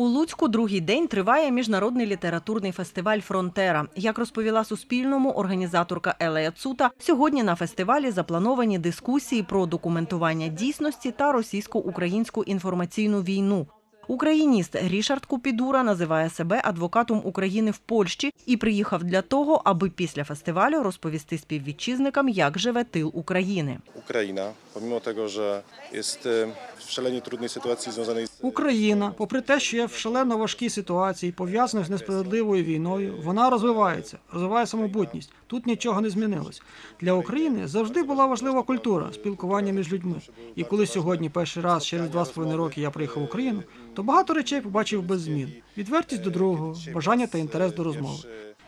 У Луцьку другий день триває міжнародний літературний фестиваль Фронтера. Як розповіла Суспільному організаторка Елея Цута, сьогодні на фестивалі заплановані дискусії про документування дійсності та російсько-українську інформаційну війну. Україніст Рішард Купідура називає себе адвокатом України в Польщі і приїхав для того, аби після фестивалю розповісти співвітчизникам, як живе тил України. Ukraina, pomimo tego, że jest e, w szalenie trudnej sytuacji związanej z Україна, попри те, що є в шалено важкій ситуації, пов'язаних з несправедливою війною, вона розвивається, розвиває самобутність. Тут нічого не змінилось. Для України завжди була важлива культура спілкування між людьми. І коли сьогодні перший раз через два з половиною роки я приїхав в Україну, то багато речей побачив без змін: відвертість до другого, бажання та інтерес до розмови.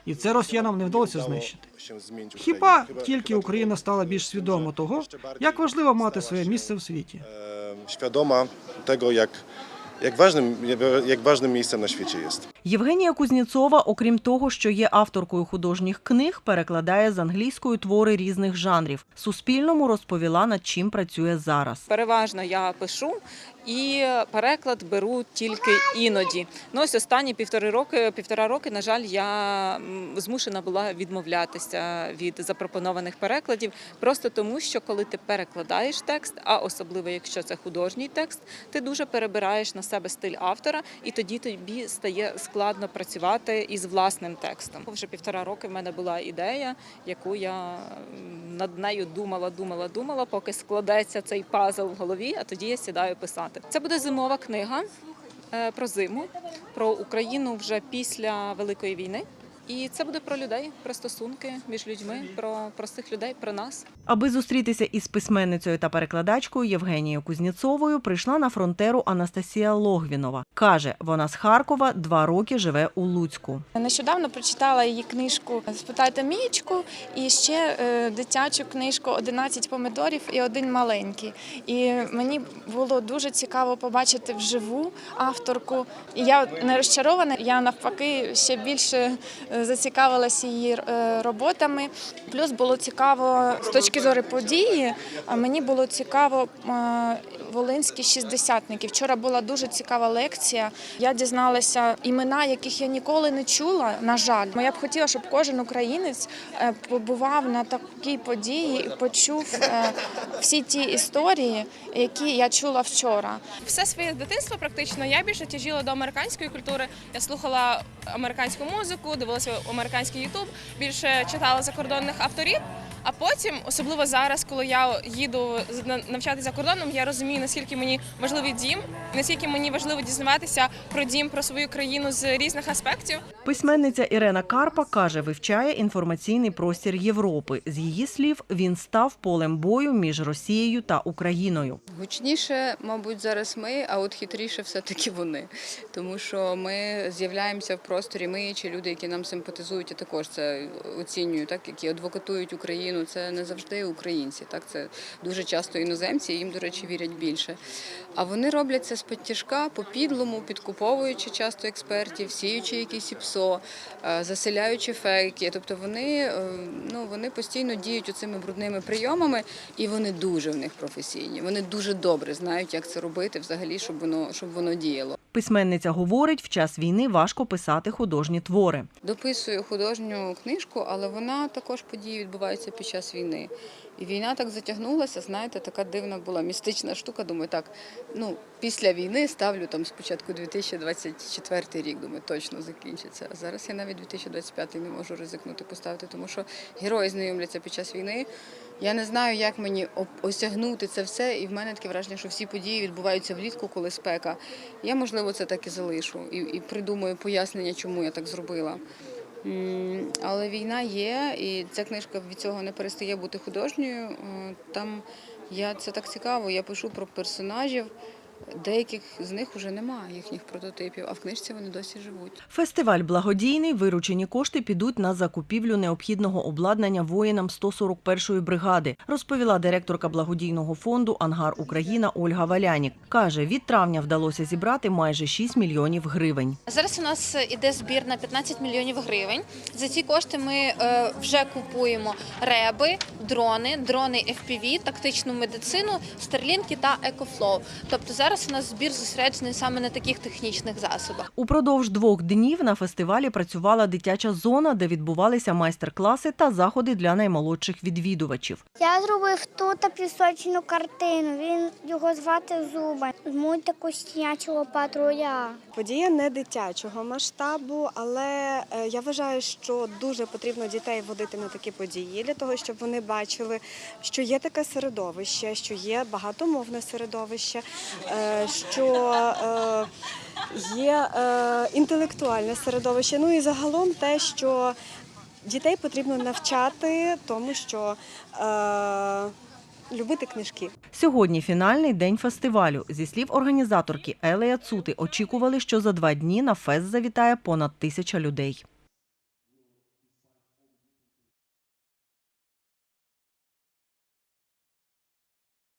І це росіянам не вдалося знищити. Хіба тільки Україна стала більш свідома того, як важливо мати своє місце в світі. Свідома того, як важним jak ważnym miejscem na świecie jest. Євгенія Кузніцова, окрім того, що є авторкою художніх книг, перекладає з англійської твори різних жанрів. Суспільному розповіла, над чим працює зараз. Переважно я пишу і переклад беру тільки іноді. Ну ось останні півтори роки, півтора роки, на жаль, я змушена була відмовлятися від запропонованих перекладів, просто тому, що коли ти перекладаєш текст, а особливо якщо це художній текст, ти дуже перебираєш на себе стиль автора, і тоді тобі стає складно працювати із власним текстом. Вже півтора роки в мене була ідея, яку я над нею думала, думала, думала, поки складеться цей пазл в голові, а тоді я сідаю писати. Це буде зимова книга е, про зиму, про Україну вже після Великої війни. І це буде про людей, про стосунки між людьми, про простих людей, про нас. Аби зустрітися із письменницею та перекладачкою Євгенією Кузніцовою, прийшла на фронтеру Анастасія Логвінова. Каже, вона з Харкова два роки живе у Луцьку. Нещодавно прочитала її книжку Спитайте Мієчку і ще е, дитячу книжку «11 помидорів і один маленький. І мені було дуже цікаво побачити вживу авторку. І я не розчарована, я навпаки ще більше зацікавилася її е, роботами. Плюс було цікаво з точки зору події. а Мені було цікаво е, волинські шістдесятники. Вчора була дуже цікава лекція. Я дізналася імена, яких я ніколи не чула. На жаль, я б хотіла, щоб кожен українець е, побував на такій події і почув е, всі ті історії, які я чула вчора. все своє дитинство практично я більше тяжіла до американської культури. Я слухала американську музику, дивилася американський ютуб, більше читала закордонних авторів. А потім, особливо зараз, коли я їду з- на- навчатися за кордоном, я розумію, наскільки мені важливий дім, наскільки мені важливо дізнаватися про дім, про свою країну з різних аспектів. Письменниця Ірена Карпа каже, вивчає інформаційний простір Європи. З її слів, він став полем бою між Росією та Україною. Гучніше, мабуть, зараз ми, а от хитріше все-таки вони. Тому що ми з'являємося в просторі, ми чи люди, які нам симпатизують, я також це оцінюю, так, які адвокатують Україну. Це не завжди українці, так, це дуже часто іноземці, їм, до речі, вірять більше. А вони роблять це з-під тяжка, по-підлому, підкуповуючи часто експертів, сіючи якісь ІПСО, е, заселяючи фейки. Тобто вони, е, ну, вони постійно діють оцими брудними прийомами, і вони дуже в них професійні. Вони дуже добре знають, як це робити взагалі, щоб воно, щоб воно діяло. Письменниця говорить, в час війни важко писати художні твори. Дописую художню книжку, але вона також події відбуваються під час війни. І війна так затягнулася, знаєте, така дивна була містична штука. Думаю, так, ну, після війни ставлю там спочатку 2024 рік, думаю, точно закінчиться. А зараз я навіть 2025 не можу ризикнути поставити, тому що герої знайомляться під час війни. Я не знаю, як мені осягнути це все, і в мене таке враження, що всі події відбуваються влітку, коли спека. Я, можливо, це так і залишу і, і придумаю пояснення, чому я так зробила. Але війна є, і ця книжка від цього не перестає бути художньою. Е, Там я це так цікаво. Я пишу про персонажів. Деяких з них вже немає їхніх прототипів, а в книжці вони досі живуть. Фестиваль благодійний. Виручені кошти підуть на закупівлю необхідного обладнання воїнам 141-ї бригади, розповіла директорка благодійного фонду Ангар Україна Ольга Валянік. Каже, від травня вдалося зібрати майже 6 мільйонів гривень. Зараз у нас іде збір на 15 мільйонів гривень. За ці кошти ми е, вже купуємо реби, дрони, дрони FPV, тактичну медицину, старлінки та екофлоу. Тобто зараз зараз у нас збір зосереджений саме на таких технічних засобах. Упродовж двох днів на фестивалі працювала дитяча зона, де відбувалися майстер-класи та заходи для наймолодших відвідувачів. Я зробив тут пісочну картину. Він його звати Зуба. З мультику «Сінячого патруля. Подія не дитячого масштабу, але е, я вважаю, що дуже потрібно дітей водити на такі події для того, щоб вони бачили, що є таке середовище, що є багатомовне середовище, що е, є е, інтелектуальне середовище. Ну і загалом те, що дітей потрібно навчати тому, що е, любити книжки. Сьогодні фінальний день фестивалю. Зі слів організаторки Елея Цути, очікували, що за два дні на фест завітає понад тисяча людей.